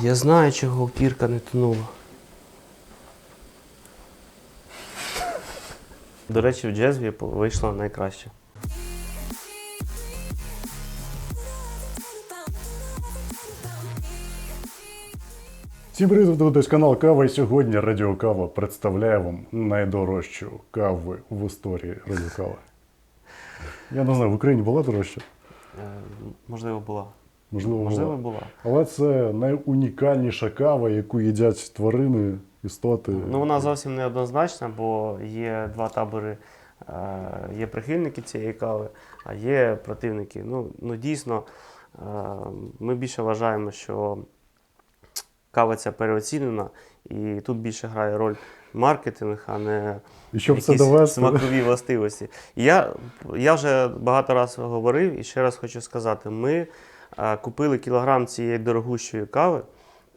Я знаю, чого кірка не тонула. До речі, в джезві вийшло найкраще. Всім привіт, ви дивитесь канал Кава. І сьогодні Радіо Кава представляє вам найдорожчу каву в історії Радіо Кава. Я не знаю, в Україні була дорожча? Е, можливо, була. Можливо, Можливо, була. була. Але це найунікальніша кава, яку їдять тварини, істоти. Ну, вона зовсім не однозначна, бо є два табори. Е, Є прихильники цієї кави, а є противники. Ну, ну дійсно, е, ми більше вважаємо, що кава ця переоцінена, і тут більше грає роль маркетинг, а не І щоб це якісь довести, смакові властивості. Я, я вже багато разів говорив і ще раз хочу сказати: ми купили кілограм цієї дорогущої кави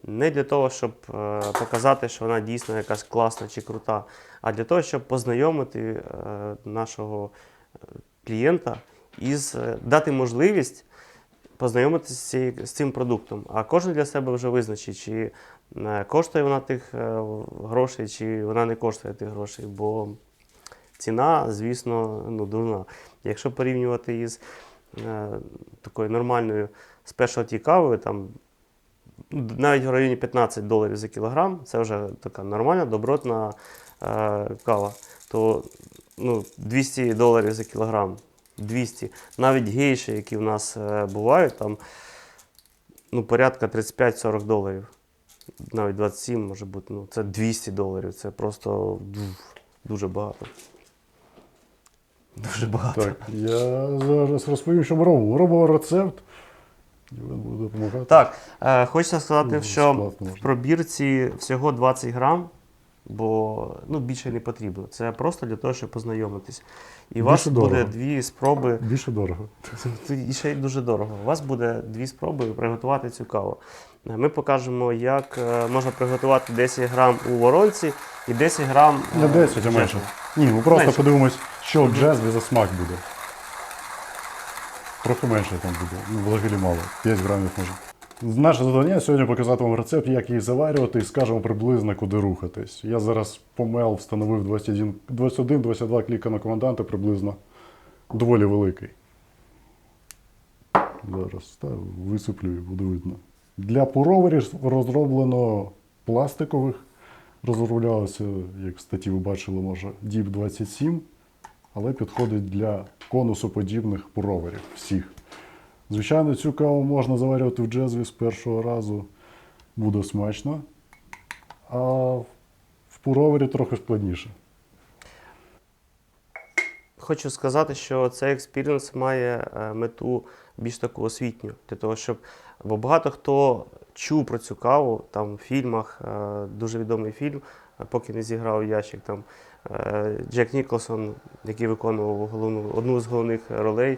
не для того, щоб е, показати, що вона дійсно якась класна чи крута, а для того, щоб познайомити е, нашого е, клієнта е, дати можливість познайомитися з, цим продуктом. А кожен для себе вже визначить, чи коштує вона тих грошей, чи вона не коштує тих грошей. Бо ціна, звісно, ну, дурна. Якщо порівнювати із такою нормальною спешалті кавою, там навіть в районі 15 доларів за кілограм, це вже така нормальна, добротна е, кава, то ну, 200 доларів за кілограм. 200. Навіть гейші, які в нас е, бувають, там ну, порядка 35-40 доларів. Навіть 27 може бути. Ну, це 200 доларів. Це просто дуже багато. Дуже багато. Так, я зараз розповім, що ми робимо. Робимо рецепт. І він буде допомагати. Так, е, хочеться сказати, Ну, що складно в пробірці всього 20 грам, бо ну, більше не потрібно. Це просто для того, щоб познайомитись. І у вас Більше буде дві спроби. Більше дорого. І ще й дуже дорого. У вас буде дві спроби приготувати цю каву. Ми покажемо, як е, можна приготувати 10 грам у воронці і 10 грам. е, Не 10, а менше. Ні, ми просто Менше. подивимось, що в джезві за смак буде. Трохи менше там буде. Ну, взагалі мало. 5 грамів може. Наше завдання сьогодні показати вам рецепт, як її заварювати, і скажемо приблизно, куди рухатись. Я зараз помел встановив 21-22 кліка на команданта приблизно. Доволі великий. Зараз та, висиплю і буде видно. Для пуроверів розроблено пластикових. Розроблялося, як в статті ви бачили, може, DIP 27, але підходить для конусоподібних пуроверів всіх. Звичайно, цю каву можна заварювати в джезві з першого разу, буде смачно. А в пуровері трохи складніше. Хочу сказати, що цей експіріенс має е, мету більш таку освітню, для того, щоб бо багато хто чув про цю каву там в фільмах, е, дуже відомий фільм, е, поки не зіграв ящик. Там Джек Ніколсон, який виконував головну одну з головних ролей,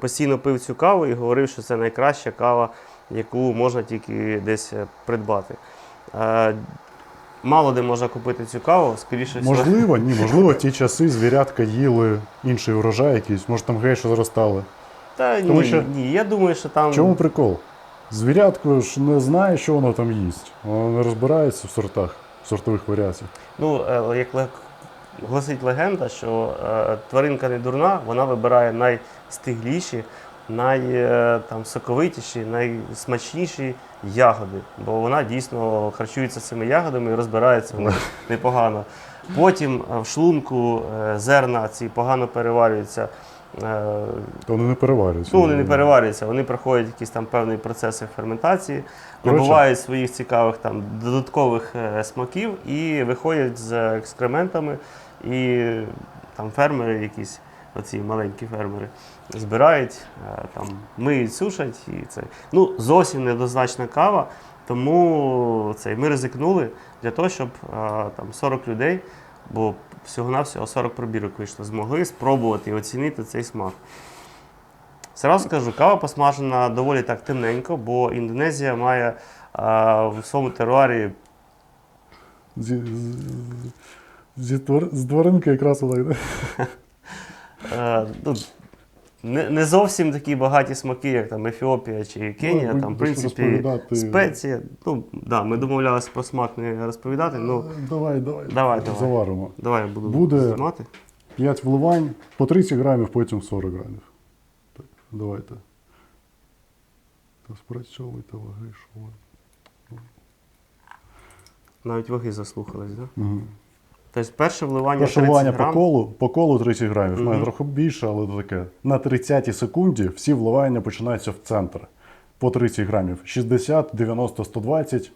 постійно пив цю каву і говорив, що це найкраща кава, яку можна тільки десь е, придбати. Е, Мало де можна купити цю каву, скоріше всього. Можливо, ні, можливо, ті часи звірятка їли інший урожай якийсь, може там гейші зростали. Та Тому ні, що- ні, я думаю, що там. Чому прикол? Звірятко ж не знає, що воно там їсть. Воно не розбирається в сортах, в сортових варіаціях. Ну, е, як лег- гласить легенда, що е, тваринка не дурна, вона вибирає найстигліші, найсоковитіші, найсмачніші ягоди, бо вона дійсно харчується цими ягодами і розбирається в них непогано. Потім е, в шлунку е, зерна ці погано переварюються. Е, То вони не переварюються. Ну, вони не переварюються, вони проходять якісь там певні процеси ферментації, набувають своїх цікавих там додаткових е, смаків і виходять з екскрементами. І там фермери, якісь, оці маленькі фермери, збирають, е, там миють, сушать і це. Ну, зовсім недозначна кава. Тому це, ми ризикнули для того, щоб е, там 40 людей, бо всього-навсього 40 пробірок вийшло, змогли спробувати і оцінити цей смак. Зразу скажу, кава посмажена доволі так темненько, бо Індонезія має а, в своєму теруарі Зі, з, зі з тваринки якраз йде. е, ну, не, не зовсім такі багаті смаки, як там Ефіопія чи Кенія. ви там, в принципі, розповідати- спеції. Ну, да, ми домовлялися про смак не розповідати. Ну, Давай, давай. Давай, давай. Заваримо. давай я буду Буде- знімати. 5 вливань по 30 грамів, потім 40 грамів. Так, давайте. Та спрацьовуйте ваги, що. Навіть ваги заслухались, так? Да? Угу. Тобто перше вливання Перше 30 вливання по колу, по колу 30 грамів. Має трохи більше, але таке. На 30 секунді всі вливання починаються в центр. По 30 грамів. 60, 90, 120,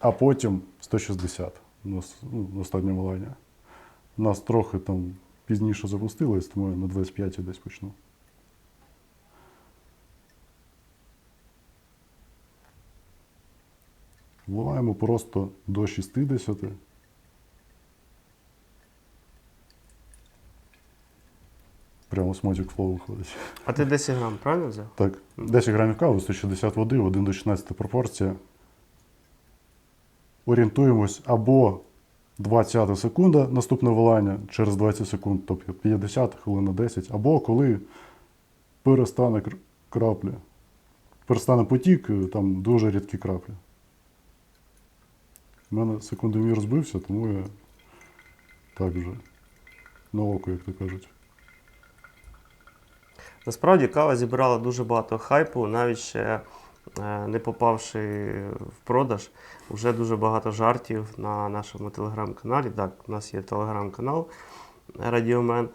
а потім 160. У нас ну, останнє вливання. Нас трохи там пізніше запустилось, тому я на 25 десь почну. Вливаємо просто до 60. Прямо смотик флоу виходить. А ти 10 грам, правильно взяв? Так, 10 грамів кави, 160 води, 1 до 16 пропорція. Орієнтуємось або 20 секунда наступне вилання через 20 секунд, тобто 50 хвилин на 10, або коли перестане кр- краплі. Перестане потік, е, там дуже рідкі краплі. У мене секундомір збився, тому я так вже на око, як то кажуть. Насправді кава зібрала дуже багато хайпу, навіть ще е, не попавши в продаж. Вже дуже багато жартів на нашому телеграм-каналі. Так, у нас є телеграм-канал Радіомен.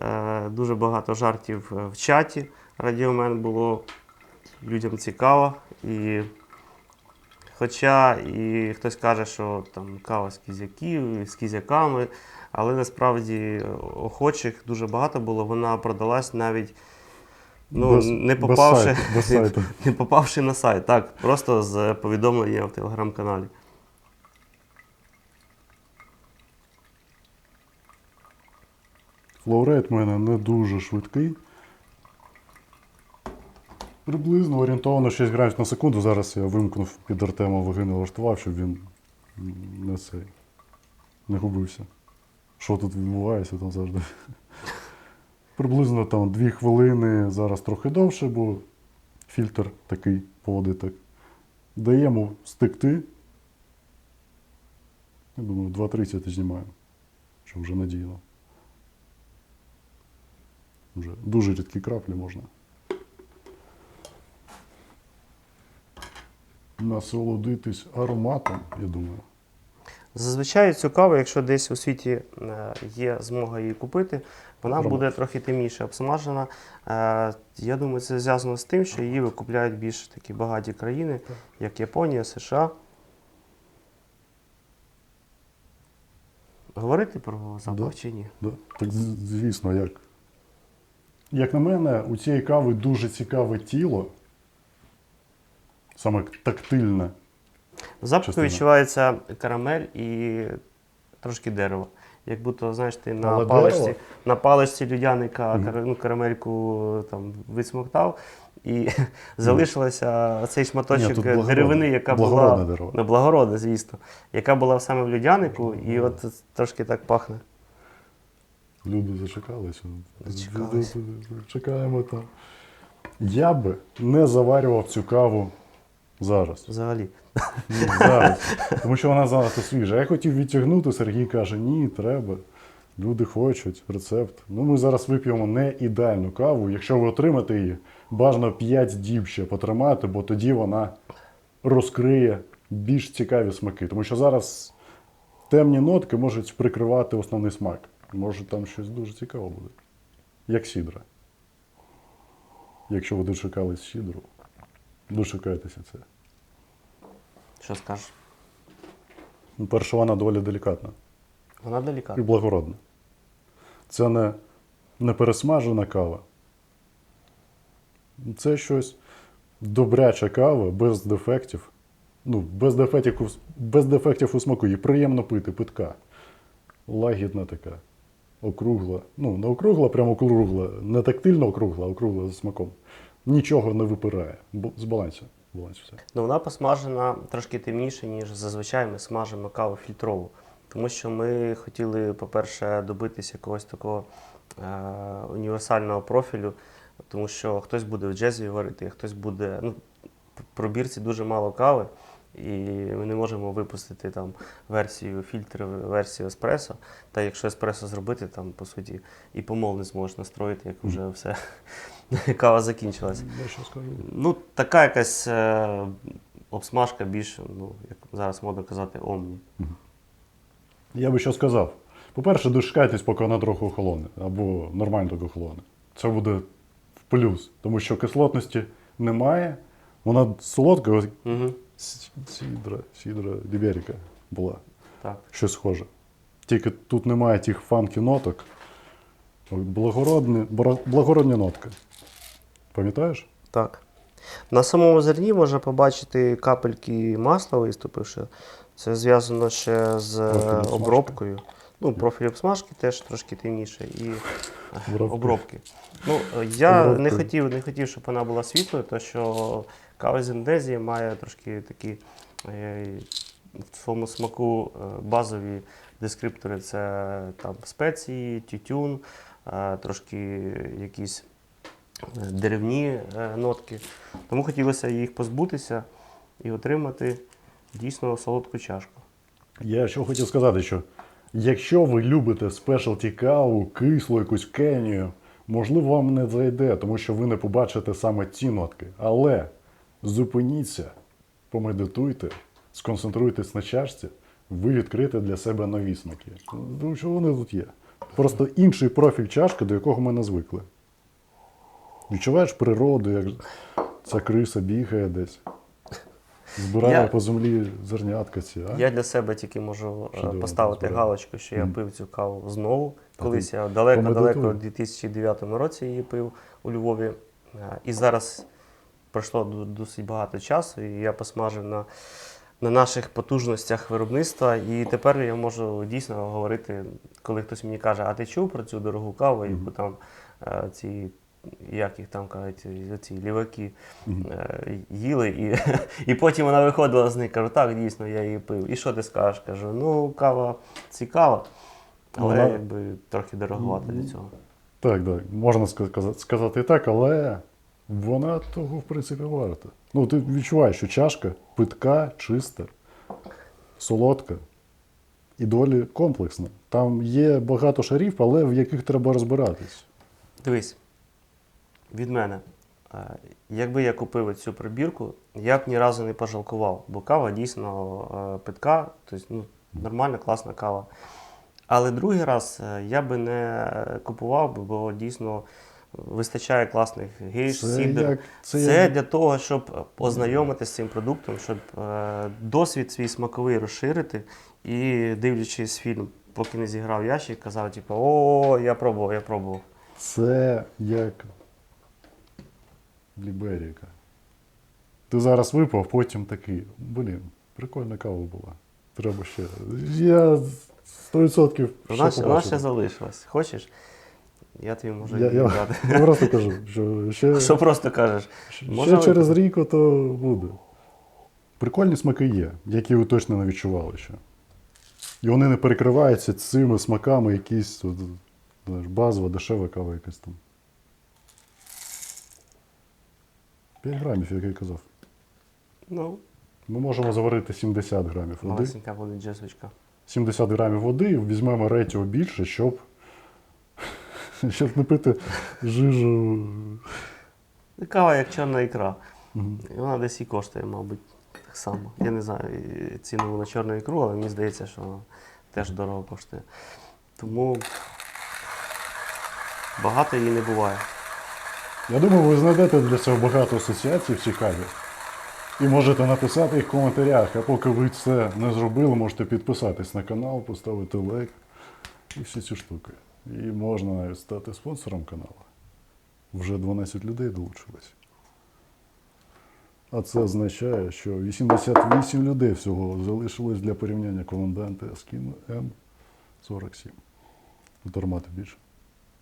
Е, Дуже багато жартів е, в чаті Радіомен було людям цікаво. І хоча і хтось каже, що там кава з кізяків, з кізяками, але насправді охочих дуже багато було. Вона продалась навіть ну, Без- не без попавши, сайту, без сайту. не попавши на сайт, так, просто з повідомлення в телеграм-каналі. Флоурейт в мене не дуже швидкий. Приблизно орієнтовано 6 грамів на секунду. Зараз я вимкнув під Артема ваги налаштував, щоб він не цей не губився. Що тут відбувається там завжди. Приблизно там 2 хвилини, зараз трохи довше, бо фільтр такий поводить так. Даємо стекти. Я думаю, 2.30 знімаю, що вже надійно. Вже дуже рідкі краплі можна. Насолодитись ароматом, я думаю. Зазвичай цю каву, якщо десь у світі е, є змога її купити, вона буде трохи темніше обсмажена. Е, Я думаю, це зв'язано з тим, що її викупляють більш такі багаті країни, як Японія, США. Говорити про запах чи ні? Да. Так звісно, як. Як на мене, у цієї кави дуже цікаве тіло. Саме тактильне. В запаху Частина. відчувається карамель і трошки дерева. Як будто, знаєш, ти на Але паличці, дерево? на паличці людяника кара- ну, карамельку там, відсмоктав, і залишилася цей шматочок тут благородне. деревини, яка Благородне була дерево. не благородне, звісно, яка була саме в людянику, і от трошки так пахне. Люди зачекалися. Зачекались. Чекаємо там. Я би не заварював цю каву зараз. Взагалі. Ні, зараз. Тому що вона занадто свіжа. Я хотів відтягнути, Сергій каже, ні, треба. Люди хочуть рецепт. Ну, ми зараз вип'ємо не ідеальну каву. Якщо ви отримаєте її, бажано 5 діб ще потримати, бо тоді вона розкриє більш цікаві смаки. Тому що зараз темні нотки можуть прикривати основний смак. Може там щось дуже цікаве буде. Як сідра. Якщо ви дочекались сідру, дочекайтеся це. Що скажеш? Ну, Перше, вона доволі делікатна Вона і делікатна. благородна. Це не, не пересмажена кава. Це щось добряча кава, без дефектів. Ну, без дефектів, у- без дефектів у смаку. Її приємно пити, питка. Лагідна така. Округла. Ну, не округла, прямо округла. Не тактильно округла, а округла за смаком. Нічого не випирає. Бо- З балансу. Балансу все. Ну, вона посмажена трошки темніше, ніж зазвичай ми смажимо каву фільтрову. Тому що ми хотіли, по-перше, добитися якогось такого е- універсального профілю тому що хтось буде в джезі варити, хтось буде. Ну, пробірці дуже мало кави, і ми не можемо випустити там версію фільтр, версію еспресо. Та якщо еспресо зробити, там по суті і помол не зможеш настроїти, як вже все кава закінчилась. Що скажу? Ну, така якась е, обсмажка більше, ну, як зараз модно казати, омні. Я би що сказав. По-перше, дочекайтесь, поки вона трохи охолоне, або нормально так охолоне. Це буде в плюс, тому що кислотності немає. Вона солодка, ось Угу. с- сідра, сідра Ліберіка була. Так. Щось схоже. Тільки тут немає тих фанкі ноток. Благородні, благородні нотки. Пам'ятаєш? Так. На самому зерні можна побачити капельки масла виступивши. Це зв'язано ще з е, смажки. обробкою. Ну, профіль обсмажки теж трошки темніше. І е, Обробки. обробки. Ну, е, я не хотів, не хотів, щоб вона була світлою, тому що кава з Індонезії має трошки такі в своєму смаку базові дескриптори. Це там спеції, тютюн, трошки якісь е, деревні е, нотки. Тому хотілося їх позбутися і отримати дійсно солодку чашку. Я що хотів сказати, що якщо ви любите спешалті каву, кислу якусь кенію, можливо, вам не зайде, тому що ви не побачите саме ці нотки. Але зупиніться, помедитуйте, сконцентруйтесь на чашці, ви відкрите для себе нові смаки. Тому що вони тут є. Просто інший профіль чашки, до якого ми не звикли. Відчуваєш природу, як ця криса бігає десь. Збирає Я- по землі зернятка ці, а? Я для себе тільки можу е, Чудово, поставити збираю. галочку, що я Мгм. пив цю каву знову. Колись я далеко-далеко у 2009 році її пив у Львові. Е, І зараз пройшло досить багато часу, і я посмажив на, на наших потужностях виробництва. І тепер я можу дійсно говорити, коли хтось мені каже, а ти чув про цю дорогу каву, яку там е, ці. Як їх там кажуть, ці ліваки е, їли, і, і потім вона виходила з них. Кажу, так, дійсно, я її пив. І що ти скажеш? Кажу, ну, кава цікава, але Вона- якби трохи дороговата для цього. Так, так, можна сказати, сказати і так, але вона того, в принципі, варта. Ну, ти відчуваєш, що чашка питка, чиста, солодка і доволі комплексна. Там є багато шарів, але в яких треба розбиратись. Дивись, від мене. е, Якби я купив цю прибірку, я б ні разу не пожалкував, бо кава дійсно е, питка, тобто ну, нормальна, класна кава. Але другий раз е, я би не купував, бо дійсно вистачає класних гейш, Це сідер. як- це Це, як- для того, щоб ознайомитися з цим продуктом, щоб е, досвід свій смаковий розширити і дивлячись фільм, поки не зіграв ящик, казав, типу, о, я пробував, я пробував. Це як Ліберіка. Ти зараз випав, потім такий, блін, прикольна кава була. Треба ще. Я 100% ще вона побачу. ще залишилась. Хочеш? Я тобі можу Я, я, я просто кажу, що ще, Що просто кажеш? ще Можна через випити? рік то буде. Прикольні смаки є, які ви точно не відчували ще. І вони не перекриваються цими смаками, якісь от, знаєш, базова, дешева кава якась там. 5 грамів, як я казав. Ну, Ми можемо заварити 70 грамів води. малесенька буде джесочка. 70 грамів води, візьмемо ретіо більше, щоб, щоб не пити жижу. Кава як чорна ікра. І вона десь і коштує, мабуть, так само. Я не знаю ціну на чорну ікру, але мені здається, що вона теж дорого коштує. Тому багато її не буває. Я думаю, ви знайдете для цього багато асоціацій в цікаві. І можете написати їх в коментарях. А поки ви це не зробили, можете підписатись на канал, поставити лайк і всі ці штуки. І можна навіть стати спонсором каналу. Вже 12 людей долучилось. А це означає, що 88 людей всього залишилось для порівняння коменданти Eskimo М47. Тут аромати більше.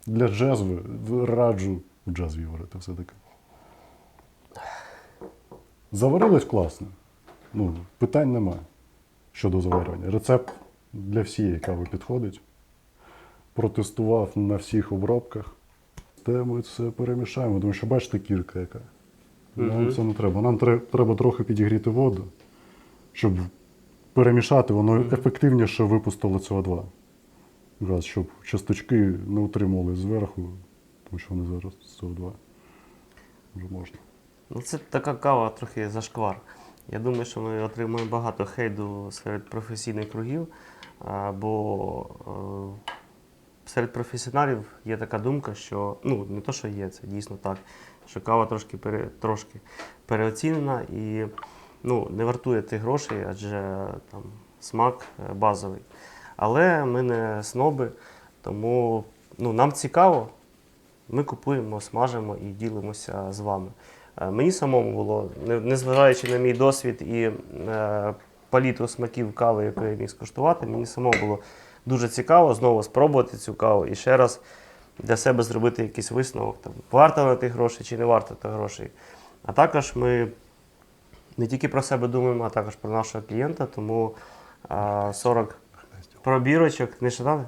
Для джазу раджу в джаз варити все-таки. Заварилось класно. Ну, питань немає щодо заварювання. Рецепт для всієї кави підходить. Протестував на всіх обробках. дасте, ми це перемішаємо. Тому що бачите кірка яка. Нам це не треба. Нам тре- треба трохи підігріти воду, щоб перемішати, воно ефективніше випустило СО2. Газ, щоб часточки не утримували зверху, тому що вони зараз СО2 вже можна. Ну, це така кава трохи зашквар. Я думаю, що ми отримаємо багато хейду серед професійних кругів, бо е, серед професіоналів є така думка, що ну не то, що є, це дійсно так, що кава трошки, пере, трошки переоцінена і ну, не вартує тих грошей, адже там смак е, базовий. Але ми не сноби, тому ну, нам цікаво, ми купуємо, смажимо і ділимося з вами. Е, Мені самому було, незважаючи на мій досвід і е, палітру смаків кави, яку я міг скуштувати, мені самому було дуже цікаво знову спробувати цю каву і ще раз для себе зробити якийсь висновок, там, варто на тих грошей чи не варто тих грошей. А також ми не тільки про себе думаємо, а також про нашого клієнта, тому е, 40 пробірочок не читали?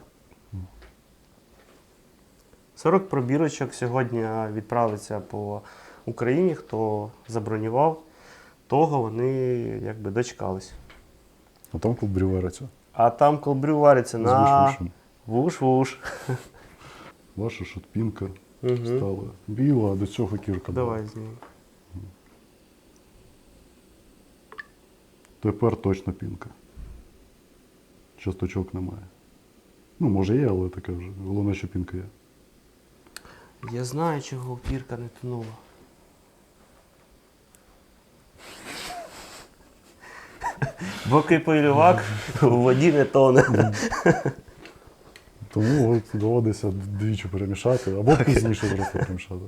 40 пробірочок сьогодні відправиться по Україні. Хто забронював, того вони якби дочекались. А там клубрі вариться. А там колбрю вариться на вуш-вушем. вуш-вуш. Ваша шотпінка Мгм. стала біла, а до цього кірка. була. Давай знімемо. Тепер точно пінка. Часточок немає. Ну, може є, але таке вже. Головне, що пінка є. Я знаю, чого пірка не тонула. Бо кипелювак у воді не тоне. Тому от доводиться двічі перемішати, або пізніше просто перемішати.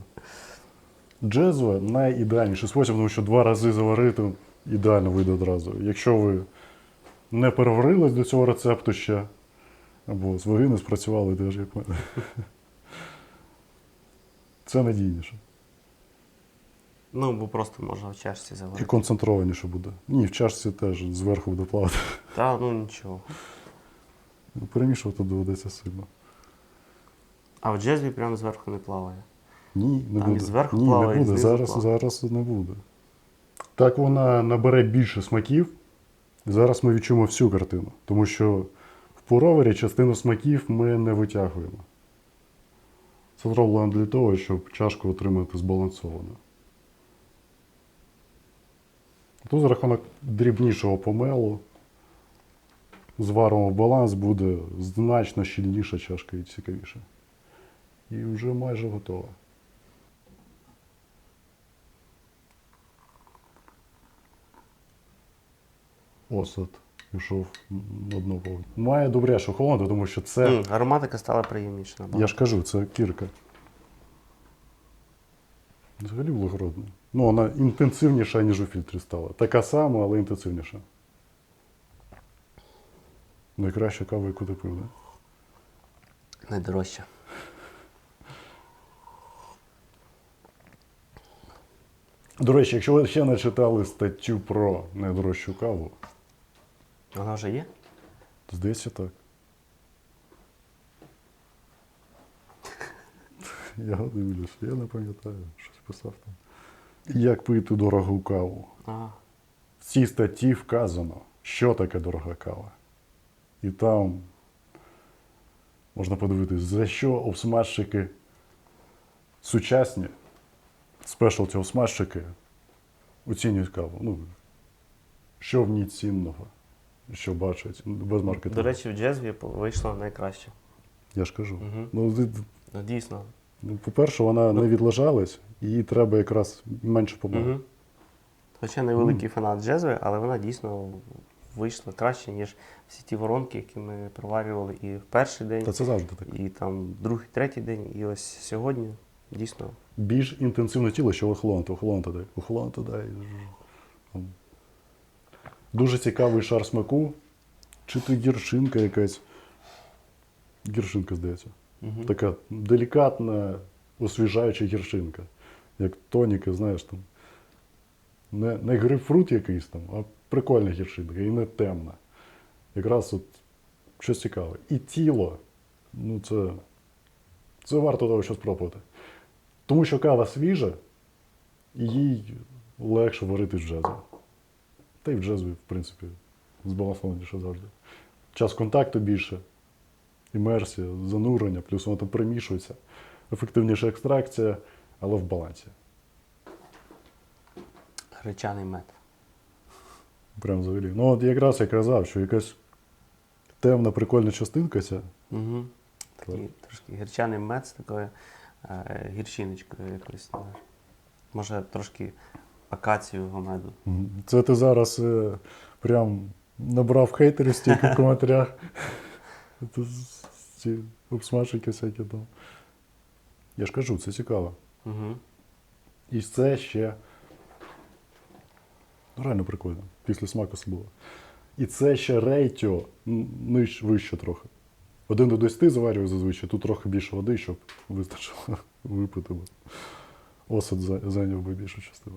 Джезве найідеальніший спосіб, тому що два рази заварити ідеально вийде одразу. Якщо ви не переварились до цього рецепту ще, або з ваги не спрацювали теж, як мене. Це надійніше. Ну, бо просто можна в чашці І концентрованіше буде. Ні, в чашці теж зверху буде плавати. Та ну нічого. Перемішувати доведеться сильно. А в джезві прямо зверху не плаває. Ні, не Там і буде. зверху Ні, плаває, не і буде. знизу Зараз, плаває. зараз не буде. Так вона набере більше смаків. Зараз ми відчуємо всю картину. Тому що в пуровері частину смаків ми не витягуємо. Це зроблено для того, щоб чашку отримати збалансованою. Тут за рахунок дрібнішого помелу зваримо в баланс, буде значно щільніша чашка і цікавіша. І вже майже готова. Осад пішов на дно повністю. Має добряшу холоду, тому що це, М, ароматика стала приємніше. набагато. я ж кажу, це кірка. Взагалі благородна. Ну, вона інтенсивніша, ніж у фільтрі стала. Така сама, але інтенсивніша. Найкраща кава, яку ти пив, да? Найдорожча. До речі, якщо ви ще не читали статтю про найдорожчу каву, Вона вже є? здається так. Я дивлюсь, я не пам'ятаю, щось писав там. Як пити дорогу каву? А, В цій статті вказано, що таке дорога кава. І там можна подивитись, за що обсмажчики сучасні, спешлті обсмажчики оцінюють каву. Ну, що в ній цінного, що бачать, без маркетингу. до речі, в джезві вийшло найкраще. Я ж кажу. Мгм. Ну, ти- Ну, дійсно. Ну, по-перше, вона не відлежалась, їй треба якраз менше помилок. Угу. Хоча невеликий фанат джезви, але вона дійсно вийшла краще, ніж всі ті воронки, які ми проварювали і в перший день, Та це завжди так. і там другий, третій день, і ось сьогодні дійсно. більш інтенсивне тіло, що охолонути, охолонути дай, охолонути дай. Дуже цікавий шар смаку. Чи то гіршинка якась. Гіршинка, здається. Угу. Така делікатна, освіжаюча гіршинка. Як тоніка, знаєш там. Не, не грейпфрут якийсь там, а прикольна гіршинка і не темна. Якраз от щось цікаве. І тіло. Ну, це, це варто того, що спробувати. Тому що кава свіжа, і їй легше варити в джезі. Та й в джезі, в принципі, збалансованіше завжди. Час контакту більше, імерсія, занурення, плюс воно там примішується. Ефективніша екстракція, але в балансі. Гречаний мед. Прям взагалі. Ну, от якраз я казав, що якась темна, прикольна частинка ця. Угу. Такий трошки гірчаний мед з такою е, гірчиночкою якоюсь. Може, трошки акацієвого меду. Це ти зараз е, прям набрав хейтерів стільки в коментарях. Це ці обсмажики всякі там. Я ж кажу, це цікаво. Угу. І це ще. Ну, реально прикольно. Після смаку особливо. І це ще рейтіо ниж, вище трохи. Один до 10 заварюю зазвичай, тут трохи більше води, щоб вистачило випити. Осад зайняв би більшу частину.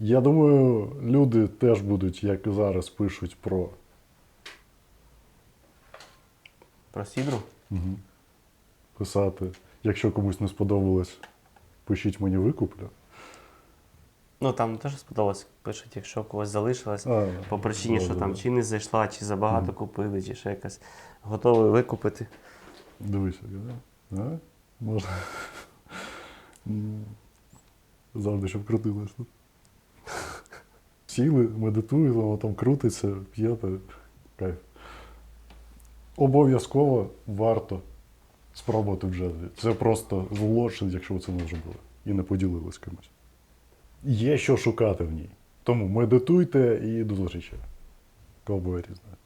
Я думаю, люди теж будуть, як і зараз пишуть про Про сідру? Угу. Писати. Якщо комусь не сподобалось, пишіть мені викуплю. Ну там теж сподобалось. Пишуть, якщо у когось залишилось. А, По причині, що там чи не зайшла, чи забагато купили, чи ще якось готові викупити. Дивися, да? А? Можна. Завжди, щоб крутилось тут. Сіли, медитують, воно там крутиться, п'єте. Кайф. Обов'язково варто спробувати в джезі. Це просто злочин, якщо ви це не зробили. І не поділились комусь. Є що шукати в ній. Тому медитуйте і до зустрічі. Ковбой різне.